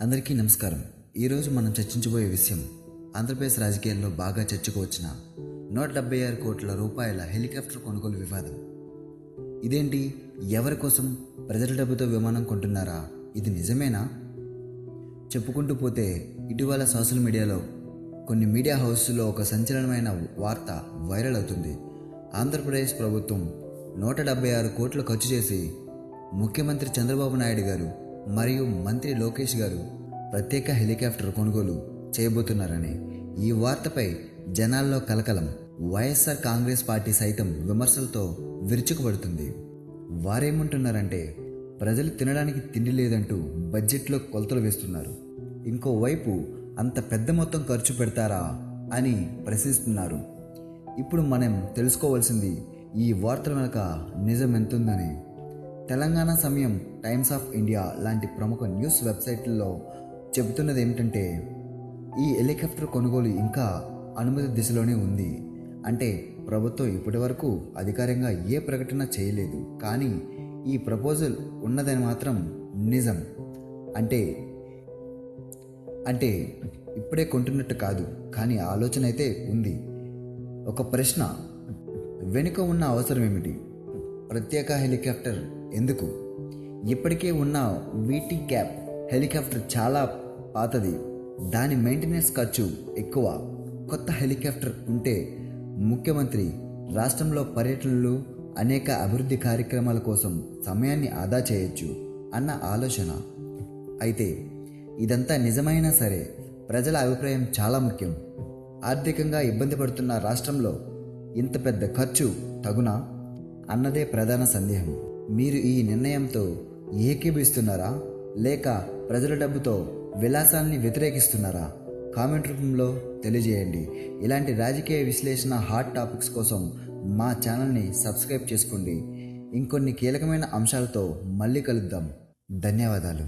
అందరికీ నమస్కారం. ఈరోజు మనం చర్చించబోయే విషయం ఆంధ్రప్రదేశ్ రాజకీయాల్లో బాగా చర్చకు వచ్చిన నూట డెబ్బై ఆరు కోట్ల రూపాయల హెలికాప్టర్ కొనుగోలు వివాదం. ఇదేంటి? ఎవరి కోసం? ప్రజల డబ్బుతో విమానం కొంటున్నారా? ఇది నిజమేనా? చెప్పుకుంటూ పోతే ఇటీవల సోషల్ మీడియాలో కొన్ని మీడియా హౌస్లో ఒక సంచలనమైన వార్త వైరల్ అవుతుంది. ఆంధ్రప్రదేశ్ ప్రభుత్వం నూట డెబ్బై ఆరు కోట్లు ఖర్చు చేసి ముఖ్యమంత్రి చంద్రబాబు నాయుడు గారు మరియు మంత్రి లోకేష్ గారు ప్రత్యేక హెలికాప్టర్ కొనుగోలు చేయబోతున్నారని ఈ వార్తపై జనాల్లో కలకలం. వైఎస్ఆర్ కాంగ్రెస్ పార్టీ సైతం విమర్శలతో విరుచుకుపడుతుంది. వారేమంటున్నారంటే ప్రజలు తినడానికి తిండి లేదంటూ బడ్జెట్లో కొలతలు వేస్తున్నారు. ఇంకోవైపు అంత పెద్ద మొత్తం ఖర్చు పెడతారా అని ప్రశ్నిస్తున్నారు. ఇప్పుడు మనం తెలుసుకోవాల్సింది ఈ వార్తల వెనక నిజం ఎంతుందని తెలంగాణ సమయం టైమ్స్ ఆఫ్ ఇండియా లాంటి ప్రముఖ న్యూస్ వెబ్సైట్లలో చెబుతున్నది ఏమిటంటే ఈ హెలికాప్టర్ కొనుగోలు ఇంకా అనుమతి దిశలోనే ఉంది. అంటే ప్రభుత్వం ఇప్పటివరకు అధికారికంగా ఏ ప్రకటన చేయలేదు. కానీ ఈ ప్రపోజల్ ఉన్నదని మాత్రం నిజం. అంటే అంటే ఇప్పుడే కొంటున్నట్టు కాదు. కానీ ఆలోచన అయితే ఉంది. ఒక ప్రశ్న వెనుక ఉన్న అవసరం ఏమిటి? ప్రత్యేక హెలికాప్టర్ ఎందుకు? ఇప్పటికే ఉన్న వీటీ క్యాప్ హెలికాప్టర్ చాలా పాతది. దాని మెయింటెనెన్స్ ఖర్చు ఎక్కువ. కొత్త హెలికాప్టర్ ఉంటే ముఖ్యమంత్రి రాష్ట్రంలో పర్యటనలు అనేక అభివృద్ధి కార్యక్రమాల కోసం సమయాన్ని ఆదా చేయొచ్చు అన్న ఆలోచన. అయితే ఇదంతా నిజమైనా సరే ప్రజల అభిప్రాయం చాలా ముఖ్యం. ఆర్థికంగా ఇబ్బంది పడుతున్న రాష్ట్రంలో ఇంత పెద్ద ఖర్చు తగునా? అన్నదే ప్రధాన సందేహం. మీరు ఈ నిర్ణయంతో ఏకీభిస్తున్నారా లేక ప్రజల డబ్బుతో విలాసాల్ని వ్యతిరేకిస్తున్నారా? కామెంట్ రూపంలో తెలియజేయండి. ఇలాంటి రాజకీయ విశ్లేషణ హాట్ టాపిక్స్ కోసం మా ఛానల్ని సబ్స్క్రైబ్ చేసుకోండి. ఇంకొన్ని కీలకమైన అంశాలతో మళ్ళీ కలుద్దాం. ధన్యవాదాలు.